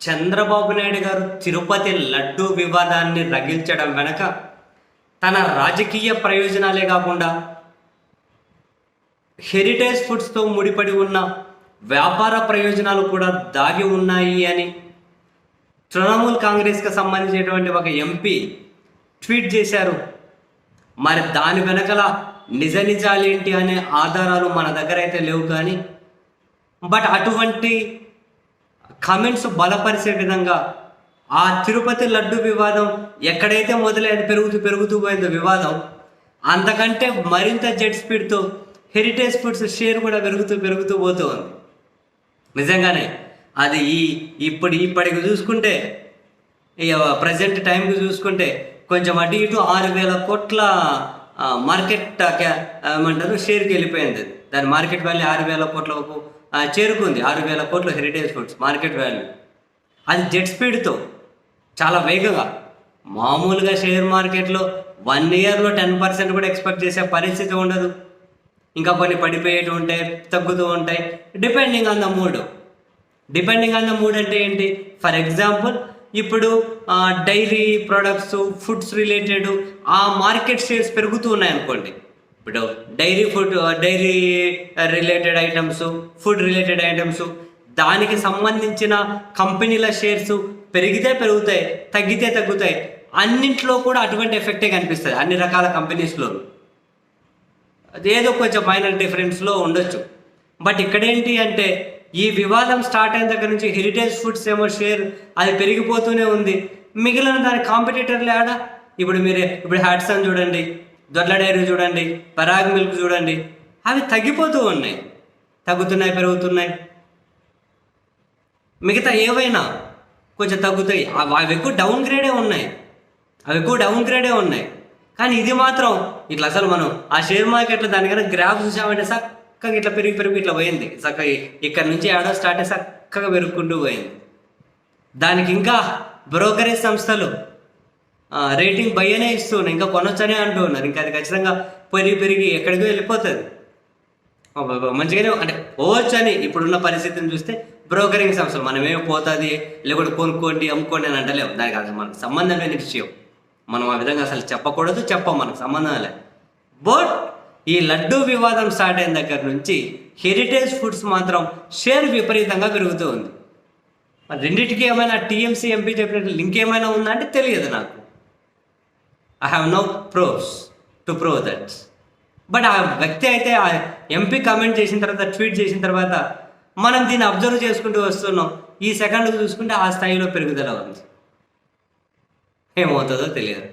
చంద్రబాబు నాయుడు గారు తిరుపతి లడ్డూ వివాదాన్ని రగిల్చడం వెనక తన రాజకీయ ప్రయోజనాలే కాకుండా హెరిటేజ్ ఫుడ్స్తో ముడిపడి ఉన్న వ్యాపార ప్రయోజనాలు కూడా దాగి ఉన్నాయి అని తృణమూల్ కాంగ్రెస్కి సంబంధించినటువంటి ఒక ఎంపీ ట్వీట్ చేశారు. మరి దాని వెనకల నిజ నిజాలేంటి అనే ఆధారాలు మన దగ్గర అయితే లేవు కానీ బట్ అటువంటి కమెంట్స్ బలపరిచే విధంగా ఆ తిరుపతి లడ్డు వివాదం ఎక్కడైతే మొదలైంది పెరుగుతూ పెరుగుతూ పోయిందో వివాదం అంతకంటే మరింత జెట్ స్పీడ్తో హెరిటేజ్ ఫుడ్స్ షేర్ కూడా పెరుగుతూ పెరుగుతూ పోతూ ఉంది. నిజంగానే అది ఈ ఇప్పుడు ఇప్పటికి చూసుకుంటే ప్రజెంట్ టైంకి చూసుకుంటే కొంచెం అటు ఇటు ఆరు వేల కోట్ల మార్కెట్ ఏమంటారు షేర్కి వెళ్ళిపోయింది. దాని మార్కెట్ వాల్యూ ఆరు వేల కోట్ల చేరుకుంది. ఆరు వేల కోట్ల హెరిటేజ్ ఫుడ్స్ మార్కెట్ వాల్యూ అది జెట్ స్పీడ్తో చాలా వేగంగా. మామూలుగా షేర్ మార్కెట్లో వన్ ఇయర్లో టెన్ పర్సెంట్ కూడా ఎక్స్పెక్ట్ చేసే పరిస్థితి ఉండదు. ఇంకా కొన్ని పడిపోయేవి ఉంటాయి తగ్గుతూ ఉంటాయి. Depending on the mood depending on the mood అంటే ఏంటి? ఫర్ ఎగ్జాంపుల్ ఇప్పుడు డైరీ ప్రొడక్ట్స్ ఫుడ్స్ రిలేటెడ్ ఆ మార్కెట్ షేర్స్ పెరుగుతూ ఉన్నాయి అనుకోండి ఇప్పుడు dairy food dairy related items food related items దానికి సంబంధించిన కంపెనీల షేర్స్ పెరిగితే పెరుగుతాయి తగ్గితే తగ్గుతాయి. అన్నింట్లో కూడా అటువంటి ఎఫెక్టే కనిపిస్తుంది. అన్ని రకాల కంపెనీస్లో అదేదో కొంచెం మైనర్ డిఫరెన్స్లో ఉండొచ్చు. బట్ ఇక్కడేంటి అంటే ఈ వివాదం స్టార్ట్ అయిన దగ్గర నుంచి హెరిటేజ్ ఫుడ్స్ ఏమో షేర్ అది పెరిగిపోతూనే ఉంది. మిగిలిన దాని కాంపిటేటర్లు ఆడ ఇప్పుడు మీరే ఇప్పుడు హ్యాట్సన్ చూడండి. దొడ్ల డైరీ చూడండి పరాగ్ మిల్క్ చూడండి అవి తగ్గిపోతూ ఉన్నాయి. తగ్గుతున్నాయి పెరుగుతున్నాయి. మిగతా ఏవైనా కొంచెం తగ్గుతాయి. అవి అవి ఎక్కువ డౌన్ గ్రేడే ఉన్నాయి. అవి ఎక్కువ డౌన్ గ్రేడే ఉన్నాయి. కానీ ఇది మాత్రం ఇట్లా అసలు మనం ఆ షేర్ మార్కెట్లో దానికన్నా గ్రాఫ్ చూసామంటే చక్కగా ఇట్లా పెరిగి పెరిగి ఇట్లా పోయింది. చక్కగా ఇక్కడ నుంచి ఏడో స్టార్ట్ అయ్యి చక్కగా పెరుగుకుంటూ పోయింది. దానికి ఇంకా బ్రోకరేజ్ సంస్థలు రేటింగ్ భయనే ఇస్తున్నారు ఇంకా కొనొచ్చనే అంటూ ఉన్నారు. ఇంకా అది ఖచ్చితంగా పెరిగి పెరిగి ఎక్కడికో వెళ్ళిపోతుంది మంచిగానే అంటే పోవచ్చు అని ఇప్పుడున్న పరిస్థితిని చూస్తే బ్రోకరింగ్ సంస్థలు మనమేమి పోతుంది లేకుంటే కొనుక్కోండి అమ్ముకోండి అని అంటలేము దానికి అసలు మనకు సంబంధం లేని విషయం. మనం ఆ విధంగా అసలు చెప్పకూడదు చెప్పం మనకు సంబంధం లే బట్ ఈ లడ్డూ వివాదం స్టార్ట్ అయిన దగ్గర నుంచి హెరిటేజ్ ఫుడ్స్ మాత్రం షేర్ విపరీతంగా పెరుగుతూ ఉంది. మరి రెండింటికి ఏమైనా టీఎంసీ ఎంపీ చెప్పినట్టు లింక్ ఏమైనా ఉందా అంటే తెలియదు నాకు. I have no pros to prove that but ఆ వ్యక్తి అయితే ఆ ఎంపీ కమెంట్ చేసిన తర్వాత ట్వీట్ చేసిన తర్వాత మనం దీన్ని అబ్జర్వ్ చేసుకుంటూ వస్తున్నాం. ఈ సెకండ్ చూసుకుంటే ఆ స్థాయిలో పెరుగుదల ఉంది. ఏమవుతుందో తెలియదు.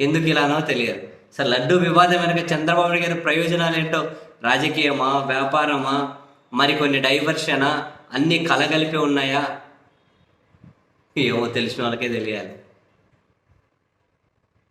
ఎందుకు ఇలానో తెలియదు. సార్ లడ్డు వివాదం వెనక చంద్రబాబు గారి ప్రయోజనాలు ఏంటో రాజకీయమా వ్యాపారమా మరికొన్ని డైవర్షనా అన్నీ కలగలిపి ఉన్నాయా? ఏమో తెలిసిన వాళ్ళకే తెలియాలి.